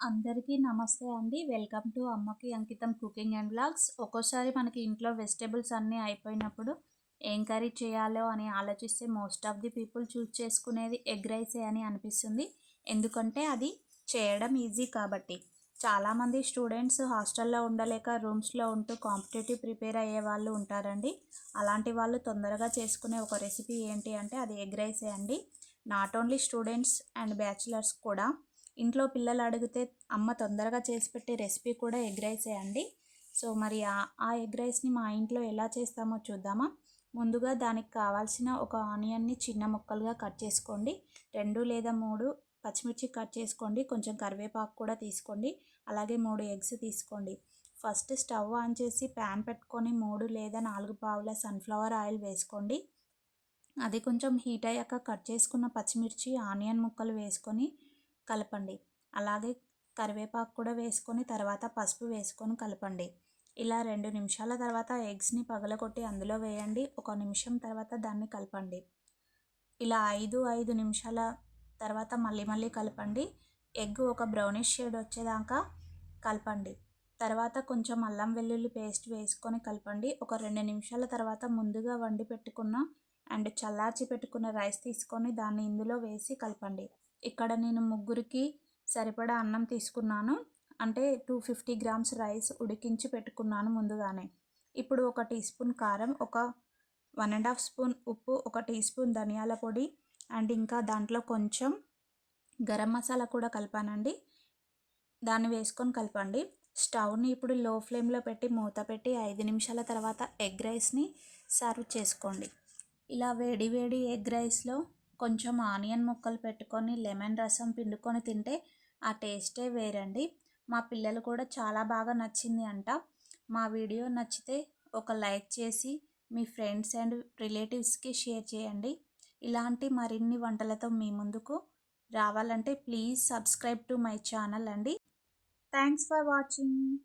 అందరికీ నమస్తే అండి. వెల్కమ్ టు అమ్మకి అంకితం కుకింగ్ అండ్ బ్లాగ్స్ ఒక్కోసారి మనకి ఇంట్లో వెజిటేబుల్స్ అన్నీ అయిపోయినప్పుడు ఏం కర్రీ చేయాలో అని ఆలోచిస్తే most of the people choose చేసుకునేది ఎగ్ రైసే అని అనిపిస్తుంది. ఎందుకంటే అది చేయడం ఈజీ కాబట్టి. చాలామంది స్టూడెంట్స్ హాస్టల్లో ఉండలేక రూమ్స్లో ఉంటూ కాంపిటేటివ్ ప్రిపేర్ అయ్యే వాళ్ళు ఉంటారండి. అలాంటి వాళ్ళు తొందరగా చేసుకునే ఒక రెసిపీ ఏంటి అంటే అది ఎగ్ రైసే అండి. Not only students and bachelors కూడా ఇంట్లో పిల్లలు అడిగితే అమ్మ తొందరగా చేసి పెట్టే రెసిపీ కూడా ఎగ్ రైసే అండి? సో మరి ఆ ఎగ్ రైస్ని మా ఇంట్లో ఎలా చేస్తామో చూద్దామా. ముందుగా దానికి కావాల్సిన ఒక ఆనియన్ని చిన్న ముక్కలుగా కట్ చేసుకోండి. రెండు లేదా మూడు పచ్చిమిర్చి కట్ చేసుకోండి. కొంచెం కరివేపాకు కూడా తీసుకోండి. అలాగే మూడు ఎగ్స్ తీసుకోండి. ఫస్ట్ స్టవ్ ఆన్ చేసి ప్యాన్ పెట్టుకొని మూడు లేదా నాలుగు పావుల సన్ఫ్లవర్ ఆయిల్ వేసుకోండి. అది కొంచెం హీట్ అయ్యాక కట్ చేసుకున్న పచ్చిమిర్చి ఆనియన్ ముక్కలు వేసుకొని కలపండి. అలాగే కరివేపాకు కూడా వేసుకొని తర్వాత పసుపు వేసుకొని కలపండి. ఇలా రెండు నిమిషాల తర్వాత ఎగ్స్ని పగలగొట్టి అందులో వేయండి. ఒక నిమిషం తర్వాత దాన్ని కలపండి. ఇలా ఐదు ఐదు నిమిషాల తర్వాత మళ్ళీ మళ్ళీ కలపండి. ఎగ్ ఒక బ్రౌనిష్ షేడ్ వచ్చేదాకా కలపండి. తర్వాత కొంచెం అల్లం వెల్లుల్లి పేస్ట్ వేసుకొని కలపండి. ఒక రెండు నిమిషాల తర్వాత ముందుగా వండి పెట్టుకున్న అండ్ చల్లార్చి పెట్టుకున్న రైస్ తీసుకొని దాన్ని ఇందులో వేసి కలపండి. ఇక్కడ నేను ముగ్గురికి సరిపడా అన్నం తీసుకున్నాను. అంటే టూ ఫిఫ్టీ గ్రామ్స్ రైస్ ఉడికించి పెట్టుకున్నాను ముందుగానే. ఇప్పుడు ఒక టీ స్పూన్ కారం ఒక వన్ అండ్ హాఫ్ స్పూన్ ఉప్పు ఒక టీ స్పూన్ ధనియాల పొడి అండ్ ఇంకా దాంట్లో కొంచెం గరం మసాలా కూడా కలిపానండి. దాన్ని వేసుకొని కలపండి. స్టవ్ని ఇప్పుడు లో ఫ్లేమ్లో పెట్టి మూత పెట్టి ఐదు నిమిషాల తర్వాత ఎగ్ రైస్ని సర్వ్ చేసుకోండి. ఇలా వేడి వేడి ఎగ్ రైస్లో కొంచెం ఆనియన్ ముక్కలు పెట్టుకొని లెమన్ రసం పిండుకొని తింటే ఆ టేస్టే వేరండి. మా పిల్లలు కూడా చాలా బాగా నచ్చింది అంట. మా వీడియో నచ్చితే ఒక లైక్ చేసి మీ ఫ్రెండ్స్ అండ్ రిలేటివ్స్కి షేర్ చేయండి. ఇలాంటి మరిన్ని వంటలతో మీ ముందుకు రావాలంటే please subscribe to my channel అండి. Thanks for watching.